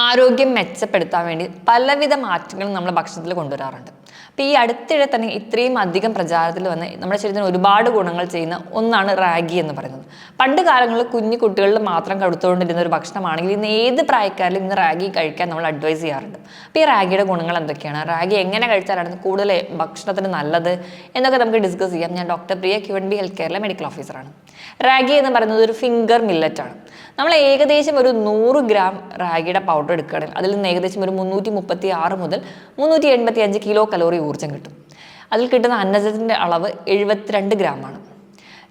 ആരോഗ്യം മെച്ചപ്പെടുത്താൻ വേണ്ടി പലവിധ മാറ്റങ്ങളും നമ്മൾ ഭക്ഷണത്തിൽ കൊണ്ടുവരാറുണ്ട്. അപ്പോൾ ഈ അടുത്തിടെ തന്നെ ഇത്രയും അധികം പ്രചാരത്തിൽ വന്ന് നമ്മുടെ ശരീരത്തിന് ഒരുപാട് ഗുണങ്ങൾ ചെയ്യുന്ന ഒന്നാണ് റാഗി എന്ന് പറയുന്നത്. പണ്ട് കാലങ്ങളിൽ കുഞ്ഞു കുട്ടികളിൽ മാത്രം കൊടുത്തുകൊണ്ടിരുന്ന ഒരു ഭക്ഷണമാണെങ്കിൽ ഇന്ന് ഏത് പ്രായക്കാരിലും ഇന്ന് റാഗി കഴിക്കാൻ നമ്മൾ അഡ്വൈസ് ചെയ്യാറുണ്ട്. അപ്പോൾ ഈ റാഗിയുടെ ഗുണങ്ങൾ എന്തൊക്കെയാണ്? റാഗി എങ്ങനെ കഴിച്ചാലാണ് കൂടുതൽ ഭക്ഷണത്തിന് നല്ലത് എന്നൊക്കെ നമുക്ക് ഡിസ്കസ് ചെയ്യാം. ഞാൻ doctor Priya Q N B health കെയറിലെ medical ഓഫീസറാണ് റാഗി എന്ന് പറയുന്നത് ഒരു ഫിംഗർ മില്ലറ്റാണ് നമ്മൾ ഏകദേശം ഒരു നൂറ് ഗ്രാം റാഗിയുടെ പൗഡർ എടുക്കുകയാണെങ്കിൽ അതിൽ നിന്ന് ഏകദേശം ഒരു മുന്നൂറ്റി മുപ്പത്തി ആറ് മുതൽ മുന്നൂറ്റി എൺപത്തി അഞ്ച് കിലോ കലോറി ഊർജം കിട്ടും. അതിൽ കിട്ടുന്ന അന്നജത്തിന്റെ അളവ് എഴുപത്തിരണ്ട് ഗ്രാമാണ്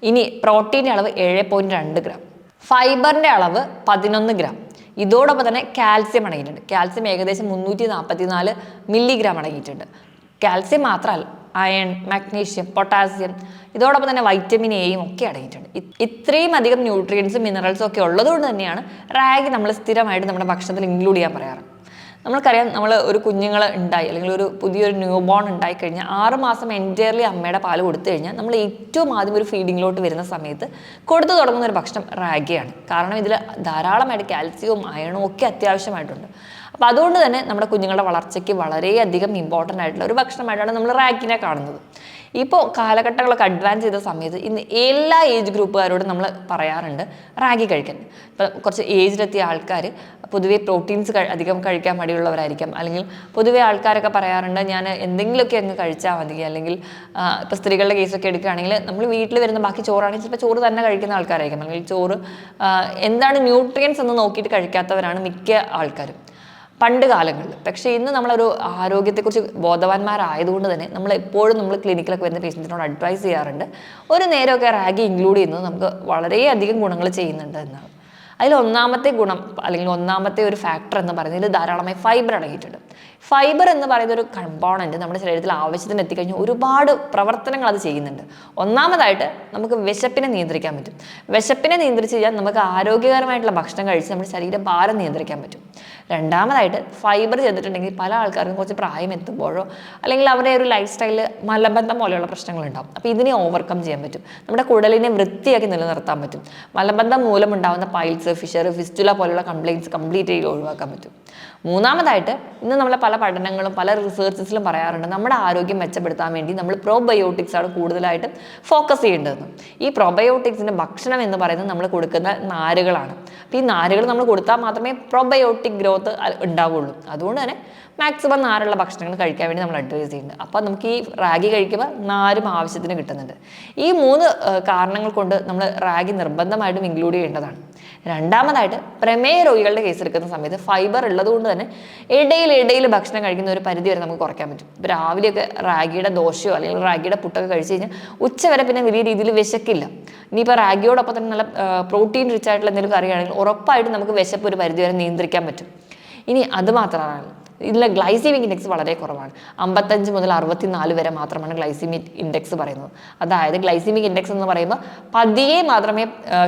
ഇനി പ്രോട്ടീന്റെ അളവ് ഏഴ് പോയിന്റ് രണ്ട് ഗ്രാം ഫൈബറിന്റെ അളവ് പതിനൊന്ന് ഗ്രാം ഇതോടൊപ്പം തന്നെ കാൽസ്യം അടങ്ങിയിട്ടുണ്ട്. കാൽസ്യം ഏകദേശം മുന്നൂറ്റി നാൽപ്പത്തി നാല് മില്ലിഗ്രാം അടങ്ങിയിട്ടുണ്ട്. കാൽസ്യം മാത്രമല്ല അയൺ മാഗ്നീഷ്യം പൊട്ടാസ്യം ഇതോടൊപ്പം തന്നെ വൈറ്റമിൻ എയും ഒക്കെ അടങ്ങിയിട്ടുണ്ട്. ഇത്രയും അധികം ന്യൂട്രിയൻസും മിനറൽസും ഒക്കെ ഉള്ളതുകൊണ്ട് തന്നെയാണ് റാഗി നമ്മൾ സ്ഥിരമായിട്ട് നമ്മുടെ ഭക്ഷണത്തിൽ ഇൻക്ലൂഡ് ചെയ്യാൻ പറയാറ്. നമ്മൾക്കറിയാം നമ്മൾ ഒരു കുഞ്ഞുങ്ങൾ ഉണ്ടായി അല്ലെങ്കിൽ ഒരു പുതിയൊരു ന്യൂ ബോൺ ഉണ്ടായി കഴിഞ്ഞാൽ ആറ് മാസം എന്റയർലി അമ്മയുടെ പാൽ കൊടുത്തു കഴിഞ്ഞാൽ നമ്മൾ ഏറ്റവും ആദ്യം ഒരു ഫീഡിങ്ങിലോട്ട് വരുന്ന സമയത്ത് കൊടുത്തു തുടങ്ങുന്ന ഒരു ഭക്ഷണം റാഗിയാണ്. കാരണം ഇതിൽ ധാരാളമായിട്ട് കാൽസ്യവും അയണും ഒക്കെ അത്യാവശ്യമായിട്ടുണ്ട്. അപ്പോൾ അതുകൊണ്ട് തന്നെ നമ്മുടെ കുഞ്ഞുങ്ങളുടെ വളർച്ചയ്ക്ക് വളരെയധികം ഇമ്പോർട്ടന്റ് ആയിട്ടുള്ള ഒരു ഭക്ഷണമായിട്ടാണ് നമ്മൾ റാഗിനെ കാണുന്നത്. ഇപ്പോൾ കാലഘട്ടങ്ങളൊക്കെ അഡ്വാൻസ് ചെയ്ത സമയത്ത് ഇന്ന് എല്ലാ ഏജ് ഗ്രൂപ്പുകാരോടും നമ്മൾ പറയാറുണ്ട് റാഗി കഴിക്കാൻ. ഇപ്പം കുറച്ച് ഏജിലെത്തിയ ആൾക്കാർ പൊതുവേ പ്രോട്ടീൻസ് അധികം കഴിക്കാൻ മടിയുള്ളവരായിരിക്കാം. അല്ലെങ്കിൽ പൊതുവേ ആൾക്കാരൊക്കെ പറയാറുണ്ട് ഞാൻ എന്തെങ്കിലുമൊക്കെ അങ്ങ് കഴിച്ചാൽ മതി. അല്ലെങ്കിൽ ഇപ്പോൾ സ്ത്രീകളുടെ കേസൊക്കെ എടുക്കുകയാണെങ്കിൽ നമ്മൾ വീട്ടിൽ വരുന്ന ബാക്കി ചോറാണെങ്കിൽ ചിലപ്പോൾ ചോറ് തന്നെ കഴിക്കുന്ന ആൾക്കാരായിരിക്കും. അല്ലെങ്കിൽ ചോറ് എന്താണ് ന്യൂട്രിയൻസ് എന്ന് നോക്കിയിട്ട് കഴിക്കാത്തവരാണ് മിക്ക ആൾക്കാരും. പണ്ട് കാലങ്ങളിൽ. പക്ഷേ ഇന്ന് നമ്മളൊരു ആരോഗ്യത്തെക്കുറിച്ച് ബോധവാന്മാരായതുകൊണ്ട് തന്നെ നമ്മൾ എപ്പോഴും നമ്മൾ ക്ലിനിക്കിലൊക്കെ വരുന്ന പേഷ്യൻസിനോട് അഡ്വൈസ് ചെയ്യാറുണ്ട്. ഒരു നേരമൊക്കെ റാഗി ഇൻക്ലൂഡ് ചെയ്യുന്നത് നമുക്ക് വളരെയധികം ഗുണങ്ങൾ ചെയ്യുന്നുണ്ട് എന്നാണ്. അതിൽ ഒന്നാമത്തെ ഗുണം അല്ലെങ്കിൽ ഒന്നാമത്തെ ഒരു ഫാക്ടർ എന്ന് പറയുന്നത് ധാരാളമായി ഫൈബർ അടങ്ങിയിട്ടുണ്ട്. ഫൈബർ എന്ന് പറയുന്ന ഒരു കമ്പോണന്റ് നമ്മുടെ ശരീരത്തിൽ ആവശ്യത്തിന് എത്തിക്കഴിഞ്ഞാൽ ഒരുപാട് പ്രവർത്തനങ്ങൾ അത് ചെയ്യുന്നുണ്ട്. ഒന്നാമതായിട്ട് നമുക്ക് വിശപ്പിനെ നിയന്ത്രിക്കാൻ പറ്റും. വിശപ്പിനെ നിയന്ത്രിച്ച് കഴിഞ്ഞാൽ നമുക്ക് ആരോഗ്യകരമായിട്ടുള്ള ഭക്ഷണം കഴിച്ച് നമ്മുടെ ശരീരഭാരം നിയന്ത്രിക്കാൻ പറ്റും. രണ്ടാമതായിട്ട് ഫൈബർ ചെയ്തിട്ടുണ്ടെങ്കിൽ പല ആൾക്കാർക്കും കുറച്ച് പ്രായം എത്തുമ്പോഴോ അല്ലെങ്കിൽ അവരുടെ ഒരു ലൈഫ് സ്റ്റൈലിൽ മലബന്ധം പോലെയുള്ള പ്രശ്നങ്ങളുണ്ടാവും. അപ്പോൾ ഇതിനെ ഓവർകം ചെയ്യാൻ പറ്റും. നമ്മുടെ കുടലിനെ വൃത്തിയാക്കി നിലനിർത്താൻ പറ്റും. മലബന്ധം മൂലമുണ്ടാകുന്ന പൈൽസ് ഫിഷർ ഫിസ്റ്റുല പോലുള്ള കംപ്ലയിൻസ് കംപ്ലീറ്റ് ഒഴിവാക്കാൻ പറ്റും. മൂന്നാമതായിട്ട് ഇന്ന് നമ്മളെ പല പഠനങ്ങളും പല റിസർച്ചസിലും പറയാറുണ്ട്. നമ്മുടെ ആരോഗ്യം മെച്ചപ്പെടുത്താൻ വേണ്ടി നമ്മൾ പ്രോബയോട്ടിക്സ് ആണ് കൂടുതലായിട്ട് ഫോക്കസ് ചെയ്യേണ്ടതെന്ന് ഈ പ്രോബയോട്ടിക്സിന്റെ ഭക്ഷണം എന്ന് പറയുന്നത് നമ്മൾ കൊടുക്കുന്ന നാരുകളാണ്. അപ്പോൾ ഈ നാരുകൾ നമ്മൾ കൊടുത്താൽ മാത്രമേ പ്രോബയോട്ടിക് ഗ്രോത്ത് ഉണ്ടാവുള്ളൂ. അതുകൊണ്ട് തന്നെ മാക്സിമം നാരുള്ള ഭക്ഷണങ്ങൾ കഴിക്കാൻ വേണ്ടി നമ്മൾ അഡ്വൈസ് ചെയ്യുന്നുണ്ട്. അപ്പോൾ നമുക്ക് ഈ റാഗി കഴിക്കുമ്പോൾ നാരും ആവശ്യത്തിന് കിട്ടുന്നുണ്ട്. ഈ മൂന്ന് കാരണങ്ങൾ കൊണ്ട് നമ്മൾ റാഗി നിർബന്ധമായിട്ടും ഇൻക്ലൂഡ് ചെയ്യേണ്ടതാണ്. രണ്ടാമതായിട്ട് പ്രമേയ രോഗികളുടെ കേസ് എടുക്കുന്ന സമയത്ത് ഫൈബർ ഉള്ളതുകൊണ്ട് തന്നെ ഇടയിൽ ഇടയിൽ ഭക്ഷണം കഴിക്കുന്ന ഒരു പരിധി വരെ നമുക്ക് കുറയ്ക്കാൻ പറ്റും. ഇപ്പോൾ രാവിലെയൊക്കെ റാഗിയുടെ ദോശയോ അല്ലെങ്കിൽ റാഗിയുടെ പുട്ടൊക്കെ കഴിച്ച് കഴിഞ്ഞാൽ ഉച്ചവരെ പിന്നെ വലിയ രീതിയിൽ വിശക്കില്ല. ഇനിയിപ്പോൾ റാഗിയോടൊപ്പം തന്നെ നല്ല പ്രോട്ടീൻ റിച്ച് ആയിട്ടുള്ള എന്തെങ്കിലും കറിയാണെങ്കിൽ ഉറപ്പായിട്ടും നമുക്ക് വിശപ്പ് ഒരു പരിധി വരെ നിയന്ത്രിക്കാൻ പറ്റും. ഇനി അത് മാത്രമാണ്. ഇതിലെ ഗ്ലൈസീമിക് ഇൻഡെക്സ് വളരെ കുറവാണ്. അമ്പത്തഞ്ച് മുതൽ അറുപത്തിനാല് വരെ മാത്രമാണ് ഗ്ലൈസീമിക് ഇൻഡെക്സ് പറയുന്നത്. അതായത് ഗ്ലൈസീമിക് ഇൻഡെക്സ് എന്ന് പറയുമ്പോൾ പതിയെ മാത്രമേ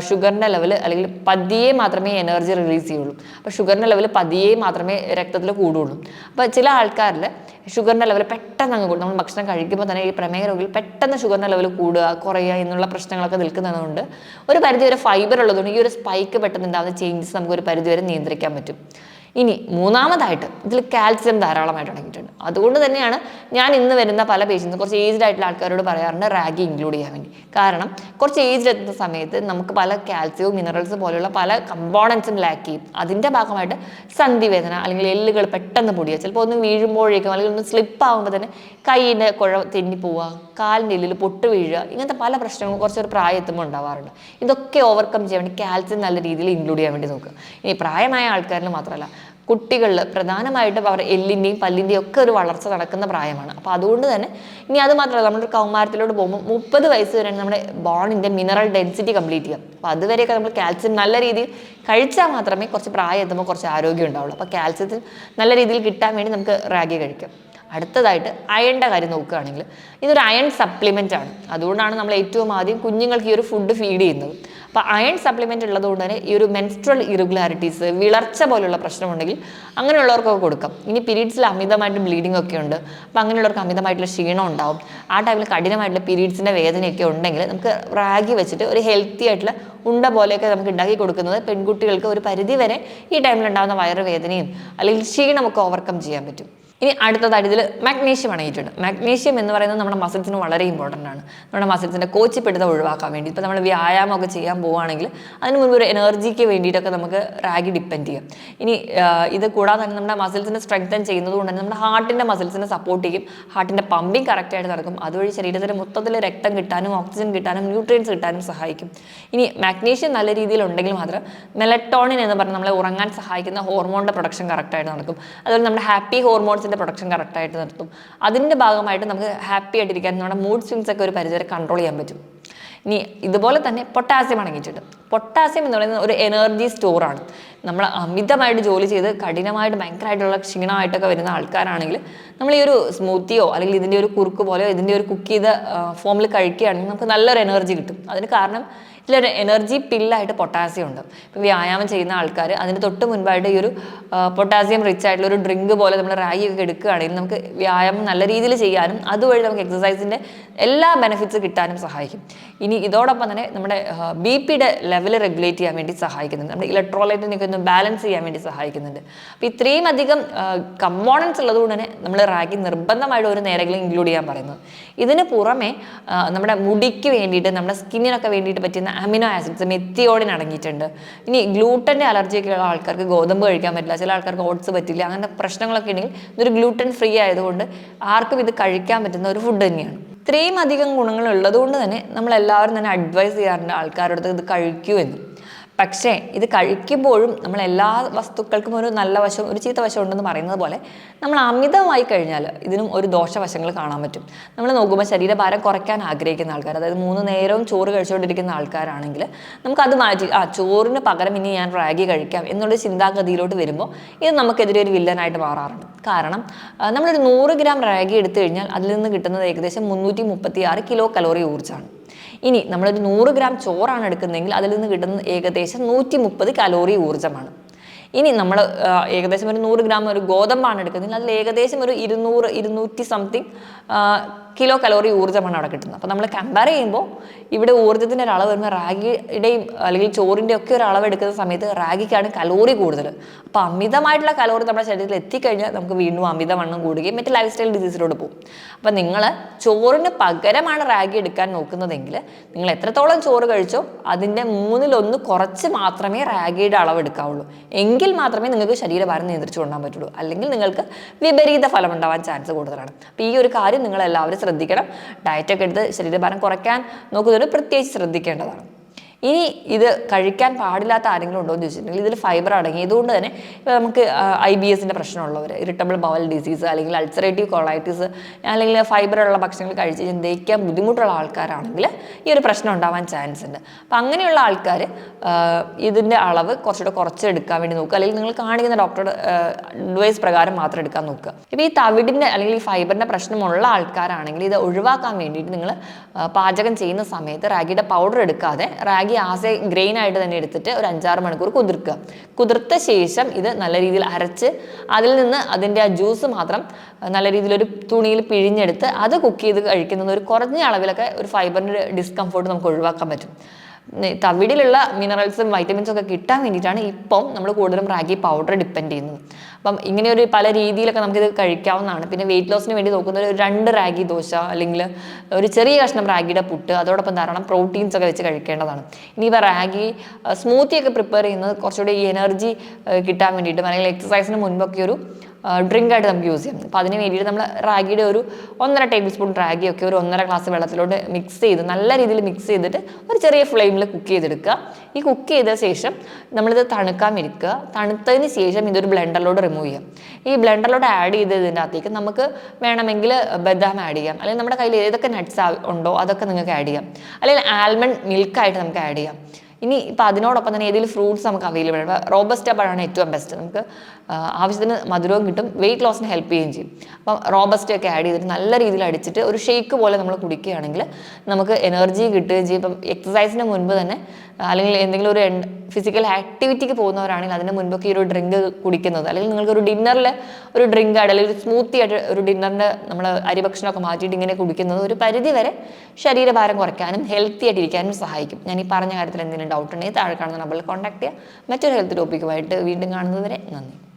ഷുഗറിന്റെ ലെവൽ അല്ലെങ്കിൽ പതിയെ മാത്രമേ എനർജി റിലീസ് ചെയ്യുള്ളൂ. അപ്പോൾ ഷുഗറിന്റെ ലെവൽ പതിയെ മാത്രമേ രക്തത്തിൽ കൂടുള്ളൂ. അപ്പോൾ ചില ആൾക്കാരിൽ ഷുഗറിന്റെ ലെവൽ പെട്ടെന്ന് അങ്ങ് കൂടും. നമ്മൾ ഭക്ഷണം കഴിക്കുമ്പോൾ തന്നെ ഈ പ്രമേഹ രോഗികൾ പെട്ടെന്ന് ഷുഗറിന്റെ ലെവൽ കൂടുക കുറയുക എന്നുള്ള പ്രശ്നങ്ങളൊക്കെ നിൽക്കുന്നതുകൊണ്ട് ഒരു പരിധി വരെ ഫൈബർ ഉള്ളതുകൊണ്ട് ഈ ഒരു സ്പൈക്ക് പെട്ടെന്ന് ഉണ്ടാകുന്ന ചേഞ്ചസ് നമുക്ക് ഒരു പരിധി വരെ നിയന്ത്രിക്കാൻ പറ്റും. ഇനി മൂന്നാമതായിട്ട് ഇതിൽ കാൽസ്യം ധാരാളമായിട്ട് അടങ്ങിയിട്ടുണ്ട്. അതുകൊണ്ട് തന്നെയാണ് ഞാൻ ഇന്ന് വരുന്ന പല പേഷ്യൻസും കുറച്ച് ഏജ്ഡ് ആയിട്ടുള്ള ആൾക്കാരോട് പറയാറുണ്ട് റാഗി ഇൻക്ലൂഡ് ചെയ്യാൻ വേണ്ടി. കാരണം കുറച്ച് ഏജ്ഡ് എത്തുന്ന സമയത്ത് നമുക്ക് പല കാൽസ്യവും മിനറൽസും പോലെയുള്ള പല കമ്പോണൻസും ലാക്ക് ചെയ്യും. അതിന്റെ ഭാഗമായിട്ട് സന്ധിവേദന അല്ലെങ്കിൽ എല്ലുകൾ പെട്ടെന്ന് പൊടിയുക. ചിലപ്പോൾ ഒന്ന് വീഴുമ്പോഴേക്കും അല്ലെങ്കിൽ ഒന്ന് സ്ലിപ്പ് ആകുമ്പോൾ തന്നെ കൈയിന്റെ കുഴ തെന്നി പോവുക കാലിന്റെ എല്ലിൽ പൊട്ട് വീഴുക ഇങ്ങനത്തെ പല പ്രശ്നങ്ങളും കുറച്ചൊരു പ്രായം എത്തുമ്പോൾ ഉണ്ടാവാറുണ്ട്. ഇതൊക്കെ ഓവർകം ചെയ്യാൻ വേണ്ടി കാൽസ്യം നല്ല രീതിയിൽ ഇൻക്ലൂഡ് ചെയ്യാൻ വേണ്ടി നോക്കുക. ഇനി പ്രായമായ ആൾക്കാരിൽ മാത്രമല്ല കുട്ടികളിൽ പ്രധാനമായിട്ടും അവർ എല്ലിന്റെയും പല്ലിന്റെയും ഒക്കെ ഒരു വളർച്ച നടക്കുന്ന പ്രായമാണ്. അപ്പോൾ അതുകൊണ്ട് തന്നെ ഇനി അത് മാത്രമല്ല നമ്മുടെ കൗമാരത്തിലോട്ട് പോകുമ്പോൾ മുപ്പത് വയസ്സ് വരെ നമ്മുടെ ബോണിന്റെ മിനറൽ ഡെൻസിറ്റി കംപ്ലീറ്റ് ചെയ്യാം അപ്പോൾ അതുവരെയൊക്കെ നമ്മൾ കാൽസ്യം നല്ല രീതിയിൽ കഴിച്ചാൽ മാത്രമേ കുറച്ച് പ്രായം എത്തുമ്പോൾ കുറച്ച് ആരോഗ്യം ഉണ്ടാവുള്ളൂ. അപ്പോൾ കാൽസ്യത്തിൽ നല്ല രീതിയിൽ കിട്ടാൻ വേണ്ടി നമുക്ക് റാഗി കഴിക്കാം. അടുത്തതായിട്ട് അയണിന്റെ കാര്യം നോക്കുകയാണെങ്കിൽ ഇതൊരു അയൺ സപ്ലിമെന്റ് ആണ്. അതുകൊണ്ടാണ് നമ്മൾ ഏറ്റവും ആദ്യം കുഞ്ഞുങ്ങൾക്ക് ഈ ഒരു ഫുഡ് ഫീഡ് ചെയ്യുന്നത്. അപ്പോൾ അയൺ സപ്ലിമെന്റ് ഉള്ളതുകൊണ്ട് തന്നെ ഈ ഒരു മെൻസ്ട്രൽ ഇറഗുലാരിറ്റീസ് വിളർച്ച പോലുള്ള പ്രശ്നമുണ്ടെങ്കിൽ അങ്ങനെയുള്ളവർക്കൊക്കെ കൊടുക്കാം. ഇനി പീരീഡ്സിൽ അമിതമായിട്ട് ബ്ലീഡിംഗ് ഒക്കെ ഉണ്ട്. അപ്പോൾ അങ്ങനെയുള്ളവർക്ക് അമിതമായിട്ടുള്ള ക്ഷീണം ഉണ്ടാവും. ആ ടൈമിൽ കഠിനമായിട്ടുള്ള പീരീഡ്സിന്റെ വേദനയൊക്കെ ഉണ്ടെങ്കിൽ നമുക്ക് റാഗി വെച്ചിട്ട് ഒരു ഹെൽത്തി ആയിട്ടുള്ള ഉണ്ട പോലെയൊക്കെ നമുക്ക് ഉണ്ടാക്കി കൊടുക്കുന്നത് പെൺകുട്ടികൾക്ക് ഒരു പരിധി വരെ ഈ ടൈമിൽ ഉണ്ടാകുന്ന വയറുവേദനയും അല്ലെങ്കിൽ ക്ഷീണമൊക്കെ ഓവർകം ചെയ്യാൻ പറ്റും. ഇനി അടുത്തതായിട്ട് ഇതിൽ മാഗ്നീഷ്യം അടങ്ങിയിട്ടുണ്ട്. മാഗ്നീഷ്യം എന്ന് പറയുന്നത് നമ്മുടെ മസിൽസിന് വളരെ ഇമ്പോർട്ടന്റ് ആണ്. നമ്മുടെ മസിൽസിന്റെ കോച്ചിപ്പിടുത്തം ഒഴിവാക്കാൻ വേണ്ടി. ഇപ്പോൾ നമ്മൾ വ്യായാമമൊക്കെ ചെയ്യാൻ പോവുകയാണെങ്കിൽ അതിന് മുൻപ് ഒരു എനർജിക്ക് വേണ്ടിയിട്ടൊക്കെ നമുക്ക് റാഗി ഡിപ്പെൻഡ് ചെയ്യാം. ഇനി ഇത് കൂടാതെ തന്നെ നമ്മുടെ മസിൽസിനെ സ്ട്രെങ്തൻ ചെയ്യുന്നത് കൊണ്ട് തന്നെ നമ്മുടെ ഹാർട്ടിന്റെ മസിൽസിനെ സപ്പോർട്ട് ചെയ്യും. ഹാർട്ടിന്റെ പമ്പിങ് കറക്റ്റായിട്ട് നടക്കും. അതുവഴി ശരീരത്തിന് മൊത്തത്തിൽ രക്തം കിട്ടാനും ഓക്സിജൻ കിട്ടാനും ന്യൂട്രിയൻസ് കിട്ടാനും സഹായിക്കും. ഇനി മാഗ്നീഷ്യം നല്ല രീതിയിൽ ഉണ്ടെങ്കിൽ മാത്രം മെലട്ടോണിൻ എന്ന് പറഞ്ഞ് നമ്മളെ ഉറങ്ങാൻ സഹായിക്കുന്ന ഹോർമോണിന്റെ പ്രൊഡക്ഷൻ കറക്റ്റായിട്ട് നടക്കും. അതുപോലെ നമ്മുടെ ഹാപ്പി ഹോർമോൺസിന്റെ പ്രൊഡക്ഷൻ കറക്റ്റായിട്ട് നിർത്തും. അതിന്റെ ഭാഗമായിട്ട് നമുക്ക് ഹാപ്പി ആയിട്ടിരിക്കാൻ നമ്മുടെ മൂഡ് സ്വിങ്സ് ഒക്കെ ഒരു പരിധി വരെ കൺട്രോൾ ചെയ്യാൻ പറ്റും. ഇനി ഇതുപോലെ തന്നെ പൊട്ടാസ്യം അടങ്ങിയിട്ടുണ്ട്. പൊട്ടാസ്യം എന്ന് പറയുന്നത് ഒരു എനർജി സ്റ്റോറാണ് നമ്മൾ അമിതമായിട്ട് ജോലി ചെയ്ത് കഠിനമായിട്ട് ഭയങ്കരമായിട്ടുള്ള ക്ഷീണമായിട്ടൊക്കെ വരുന്ന ആൾക്കാരാണെങ്കിൽ നമ്മൾ ഈ ഒരു സ്മൂത്തിയോ അല്ലെങ്കിൽ ഇതിന്റെ ഒരു കുറുക്ക് പോലെയോ ഇതിന്റെ ഒരു കുക്ക് ചെയ്ത ഫോമിൽ കഴിക്കുകയാണെങ്കിൽ നമുക്ക് നല്ലൊരു എനർജി കിട്ടും. അതിന് കാരണം ഇതിലൊരു എനർജി പില്ലായിട്ട് പൊട്ടാസ്യം ഉണ്ട്. ഇപ്പോൾ വ്യായാമം ചെയ്യുന്ന ആൾക്കാർ അതിന് തൊട്ട് മുൻപായിട്ട് ഈ ഒരു പൊട്ടാസ്യം റിച്ച് ആയിട്ടുള്ള ഒരു ഡ്രിങ്ക് പോലെ നമ്മൾ റായി ഒക്കെ എടുക്കുകയാണെങ്കിൽ നമുക്ക് വ്യായാമം നല്ല രീതിയിൽ ചെയ്യാനും അതുവഴി നമുക്ക് എക്സസൈസിന്റെ എല്ലാ ബെനിഫിറ്റ്സ് കിട്ടാനും സഹായിക്കും. ഇനി ഇതോടൊപ്പം തന്നെ നമ്മുടെ ബി പിയുടെ ലെവൽ റെഗുലേറ്റ് ചെയ്യാൻ വേണ്ടി സഹായിക്കുന്നുണ്ട്. നമ്മുടെ ഇലക്ട്രോലൈറ്റിനൊക്കെ ഒന്ന് ബാലൻസ് ചെയ്യാൻ വേണ്ടി സഹായിക്കുന്നുണ്ട്. അപ്പോൾ ഇത്രയും അധികം കമ്പോണൻസ് ഉള്ളതുകൊണ്ട് തന്നെ നമ്മൾ റാഗി നിർബന്ധമായിട്ട് ഒരു നേരെങ്കിലും ഇൻക്ലൂഡ് ചെയ്യാൻ പറയുന്നത് ഇതിന് പുറമെ നമ്മുടെ മുടിക്ക് വേണ്ടിയിട്ട് നമ്മുടെ സ്കിന്നിനൊക്കെ വേണ്ടിയിട്ട് പറ്റുന്ന അമിനോ ആസിഡ്സ് മെത്തിയോഡിൻ അടങ്ങിയിട്ടുണ്ട്. ഇനി ഗ്ലൂട്ടന്റെ അലർജിയൊക്കെ ഉള്ള ആൾക്കാർക്ക് ഗോതമ്പ് കഴിക്കാൻ പറ്റില്ല ചില ആൾക്കാർക്ക് ഓട്സ് പറ്റില്ല അങ്ങനെ പ്രശ്നങ്ങളൊക്കെ ഉണ്ടെങ്കിൽ ഇതൊരു ഗ്ലൂട്ടൻ ഫ്രീ ആയതുകൊണ്ട് ആർക്കും ഇത് കഴിക്കാൻ പറ്റുന്ന ഒരു ഫുഡ് തന്നെയാണ്. ഇത്രയും അധികം ഗുണങ്ങൾ ഉള്ളതുകൊണ്ട് തന്നെ നമ്മളെല്ലാവരും തന്നെ അഡ്വൈസ് ചെയ്യാറുണ്ട് ആൾക്കാരുടെ അടുത്ത് ഇത് കഴിക്കൂ എന്ന്. പക്ഷേ ഇത് കഴിക്കുമ്പോഴും നമ്മൾ എല്ലാ വസ്തുക്കൾക്കും ഒരു നല്ല വശം ഒരു ചീത്ത വശം ഉണ്ടെന്ന് പറയുന്നത് പോലെ നമ്മൾ അമിതമായി കഴിഞ്ഞാൽ ഇതിനും ഒരു ദോഷവശങ്ങൾ കാണാൻ പറ്റും. നമ്മൾ നോക്കുമ്പോൾ ശരീരഭാരം കുറയ്ക്കാൻ ആഗ്രഹിക്കുന്ന ആൾക്കാർ അതായത് മൂന്ന് നേരവും ചോറ് കഴിച്ചുകൊണ്ടിരിക്കുന്ന ആൾക്കാരാണെങ്കിൽ നമുക്കത് മാറ്റി ആ ചോറിന് പകരം ഇനി ഞാൻ റാഗി കഴിക്കാം എന്നുള്ള ചിന്താഗതിയിലോട്ട് വരുമ്പോൾ ഇത് നമുക്കെതിരെ ഒരു വില്ലനായിട്ട് മാറാറുണ്ട്. കാരണം നമ്മളൊരു നൂറ് ഗ്രാം റാഗി എടുത്തു കഴിഞ്ഞാൽ അതിൽ നിന്ന് കിട്ടുന്നത് ഏകദേശം മുന്നൂറ്റി മുപ്പത്തി ആറ് കിലോ കലോറി ഊർജമാണ്. ഇനി നമ്മളൊരു നൂറ് ഗ്രാം ചോറാണ് എടുക്കുന്നതെങ്കിൽ അതിൽ നിന്ന് കിട്ടുന്ന ഏകദേശം നൂറ്റി മുപ്പത് കലോറി ഊർജമാണ്. ഇനി നമ്മൾ ഏകദേശം ഒരു നൂറ് ഗ്രാം ഒരു ഗോതമ്പാണ് എടുക്കുന്നതെങ്കിൽ അതിൽ ഏകദേശം ഒരു ഇരുന്നൂറ് ഇരുന്നൂറ്റി സംതിങ് കിലോ കലോറി ഊർജമാണ് അവിടെ കിട്ടുന്നത്. അപ്പോൾ നമ്മൾ കമ്പയർ ചെയ്യുമ്പോൾ ഇവിടെ ഊർജത്തിന്റെ ഒരളവ് വരുമ്പോൾ റാഗിയുടെയും അല്ലെങ്കിൽ ചോറിന്റെ ഒക്കെ ഒരു അളവ് എടുക്കുന്ന സമയത്ത് റാഗിക്കാണ് കലോറി കൂടുതൽ അപ്പോൾ അമിതമായിട്ടുള്ള കലോറി നമ്മുടെ ശരീരത്തിൽ എത്തിക്കഴിഞ്ഞാൽ നമുക്ക് വീണ്ടും അമിതവണ്ണം കൂടുകയും മറ്റ് ലൈഫ് സ്റ്റൈൽ ഡിസീസിലോട് പോകും. അപ്പോൾ നിങ്ങൾ ചോറിന് പകരമാണ് റാഗി എടുക്കാൻ നോക്കുന്നതെങ്കിൽ നിങ്ങൾ എത്രത്തോളം ചോറ് കഴിച്ചോ അതിന്റെ മൂന്നിലൊന്ന് കുറച്ച് മാത്രമേ റാഗിയുടെ അളവ് എടുക്കാവുള്ളൂ. എങ്കിൽ മാത്രമേ നിങ്ങൾക്ക് ശരീരഭാരം നിയന്ത്രിച്ചു കൊണ്ടാൻ പറ്റുള്ളൂ. അല്ലെങ്കിൽ നിങ്ങൾക്ക് വിപരീത ഫലം ഉണ്ടാവാൻ ചാൻസ് കൂടുതലാണ്. അപ്പോൾ ഈ ഒരു കാര്യം നിങ്ങൾ എല്ലാവരും ശ്രദ്ധിക്കണം. ഡയറ്റൊക്കെ എടുത്ത് ശരീരഭാരം കുറയ്ക്കാൻ നോക്കുന്നവർ പ്രത്യേകിച്ച് ശ്രദ്ധിക്കേണ്ടതാണ്. ഇനി ഇത് കഴിക്കാൻ പാടില്ലാത്ത ആരെങ്കിലും ഉണ്ടോ എന്ന് ചോദിച്ചിട്ടുണ്ടെങ്കിൽ ഇതിൽ ഫൈബർ അടങ്ങി. ഇതുകൊണ്ട് തന്നെ ഇപ്പോൾ നമുക്ക് ഐ ബി എസിന്റെ പ്രശ്നമുള്ളവർ ഇറിറ്റബിൾ ബവൽ ഡിസീസ് അല്ലെങ്കിൽ അൾസറേറ്റീവ് കൊളൈറ്റിസ് അല്ലെങ്കിൽ ഫൈബറുള്ള ഭക്ഷണങ്ങൾ കഴിച്ച് ചിന്തിക്കാൻ ബുദ്ധിമുട്ടുള്ള ആൾക്കാരാണെങ്കിൽ ഈ ഒരു പ്രശ്നം ഉണ്ടാവാൻ ചാൻസ് ഉണ്ട്. അപ്പം അങ്ങനെയുള്ള ആൾക്കാർ ഇതിന്റെ അളവ് കുറച്ചുകൂടെ കുറച്ചെടുക്കാൻ വേണ്ടി നോക്കുക. അല്ലെങ്കിൽ നിങ്ങൾ കാണിക്കുന്ന ഡോക്ടറുടെ അഡ്വൈസ് പ്രകാരം മാത്രം എടുക്കാൻ നോക്കുക. ഇപ്പോൾ ഈ തവിടിന്റെ അല്ലെങ്കിൽ ഈ ഫൈബറിന്റെ പ്രശ്നമുള്ള ആൾക്കാരാണെങ്കിൽ ഇത് ഒഴിവാക്കാൻ വേണ്ടിയിട്ട് നിങ്ങൾ പാചകം ചെയ്യുന്ന സമയത്ത് റാഗിയുടെ പൗഡർ എടുക്കാതെ റാഗി ആസെ ഗ്രെയിൻ ആയിട്ട് തന്നെ എടുത്തിട്ട് ഒരു അഞ്ചാറ് മണിക്കൂർ കുതിർക്കുക. കുതിർത്ത ശേഷം ഇത് നല്ല രീതിയിൽ അരച്ച് അതിൽ നിന്ന് അതിന്റെ ആ ജ്യൂസ് മാത്രം നല്ല രീതിയിൽ ഒരു തുണിയിൽ പിഴിഞ്ഞെടുത്ത് അത് കുക്ക് ചെയ്ത് കഴിക്കുന്നത് ഒരു കുറഞ്ഞ അളവിലൊക്കെ ഒരു ഫൈബറിന്റെ ഡിസ്കംഫോർട്ട് നമുക്ക് ഒഴിവാക്കാൻ പറ്റും. തവിടിലുള്ള മിനറൽസും വൈറ്റമിൻസും ഒക്കെ കിട്ടാൻ വേണ്ടിയിട്ടാണ് ഇപ്പം നമ്മൾ കൂടുതലും റാഗി പൗഡർ ഡിപ്പെൻഡ് ചെയ്യുന്നത്. അപ്പം ഇങ്ങനെ ഒരു പല രീതിയിലൊക്കെ നമുക്കിത് കഴിക്കാവുന്നതാണ്. പിന്നെ വെയിറ്റ് ലോസിന് വേണ്ടി നോക്കുന്ന ഒരു രണ്ട് റാഗി ദോശ അല്ലെങ്കിൽ ഒരു ചെറിയ കഷ്ണം റാഗിയുടെ പുട്ട് അതോടൊപ്പം ധാരാളം പ്രോട്ടീൻസ് ഒക്കെ വെച്ച് കഴിക്കേണ്ടതാണ്. ഇനിയിപ്പോൾ റാഗി സ്മൂത്തി ഒക്കെ പ്രിപ്പയർ ചെയ്യുന്നത് കുറച്ചുകൂടി ഈ എനർജി കിട്ടാൻ വേണ്ടിയിട്ടും അല്ലെങ്കിൽ എക്സസൈസിന് മുൻപൊക്കെ ഒരു ഡ്രിങ്ക് ആയിട്ട് നമുക്ക് യൂസ് ചെയ്യാം. അപ്പോൾ അതിന് വേണ്ടിയിട്ട് നമ്മൾ റാഗിയുടെ ഒരു ഒന്നര ടേബിൾ സ്പൂൺ റാഗിയൊക്കെ ഒരു ഒന്നര ഗ്ലാസ് വെള്ളത്തിലോട്ട് മിക്സ് ചെയ്ത് നല്ല രീതിയിൽ മിക്സ് ചെയ്തിട്ട് ഒരു ചെറിയ ഫ്ലെയിമിൽ കുക്ക് ചെയ്തെടുക്കുക. ഈ കുക്ക് ചെയ്ത ശേഷം നമ്മളിത് തണുക്കാൻ ഇരിക്കുക തണുത്തതിന് ശേഷം ഇതൊരു ബ്ലെൻഡറിലോട്ട് റിമൂവ് ചെയ്യാം ഈ ബ്ലെൻഡറിലോട്ട് ആഡ് ചെയ്തതിന്റെ അകത്തേക്ക് നമുക്ക് വേണമെങ്കിൽ ബദാം ആഡ് ചെയ്യാം. അല്ലെങ്കിൽ നമ്മുടെ കയ്യിൽ ഏതൊക്കെ നട്ട്സ് ഉണ്ടോ അതൊക്കെ നിങ്ങൾക്ക് ആഡ് ചെയ്യാം. അല്ലെങ്കിൽ ആൽമണ്ട് മിൽക്കായിട്ട് നമുക്ക് ആഡ് ചെയ്യാം. ഇനി ഇപ്പോൾ അതിനോടൊപ്പം തന്നെ ഏതെങ്കിലും ഫ്രൂട്ട്സ് നമുക്ക് അവൈലബിൾ ആണ്. റോബസ്റ്റ പഴമാണ് ഏറ്റവും ബെസ്റ്റ് നമുക്ക് ആവശ്യത്തിന് മധുരവും കിട്ടും വെയിറ്റ് ലോസിന് ഹെൽപ്പ് ചെയ്യുകയും ചെയ്യും. അപ്പം റോബസ്റ്റ് ഒക്കെ ആഡ് ചെയ്തിട്ട് നല്ല രീതിയിൽ അടിച്ചിട്ട് ഒരു ഷേക്ക് പോലെ നമ്മൾ കുടിക്കുകയാണെങ്കിൽ നമുക്ക് എനർജി കിട്ടുകയും ചെയ്യും. ഇപ്പം എക്സസൈസിന് മുൻപ് തന്നെ അല്ലെങ്കിൽ എന്തെങ്കിലും ഒരു ഫിസിക്കൽ ആക്ടിവിറ്റിക്ക് പോകുന്നവരാണെങ്കിൽ അതിന് മുൻപൊക്കെ ഈ ഒരു ഡ്രിങ്ക് കുടിക്കുന്നത്. അല്ലെങ്കിൽ നിങ്ങൾക്ക് ഒരു ഡിന്നറിൽ ഒരു ഡ്രിങ്ക് ആയിട്ട് അല്ലെങ്കിൽ ഒരു സ്മൂത്തി ആയിട്ട് ഒരു ഡിന്നറിന്റെ നമ്മൾ അരിഭക്ഷണമൊക്കെ മാറ്റിയിട്ട് ഇങ്ങനെ കുടിക്കുന്നത് ഒരു പരിധി വരെ ശരീരഭാരം കുറയ്ക്കാനും ഹെൽത്തി ആയിട്ട് ഇരിക്കാനും സഹായിക്കും. ഞാൻ ഈ പറഞ്ഞ കാര്യത്തിൽ എന്തെങ്കിലും ഡൗട്ട് ഉണ്ടെങ്കിൽ താഴെ കാണുന്ന നമ്പറിൽ കോൺടാക്ട് ചെയ്യുക. മറ്റൊരു ഹെൽത്ത് ടോപ്പിക്കുമായിട്ട് വീണ്ടും കാണുന്നതുവരെ നന്ദി.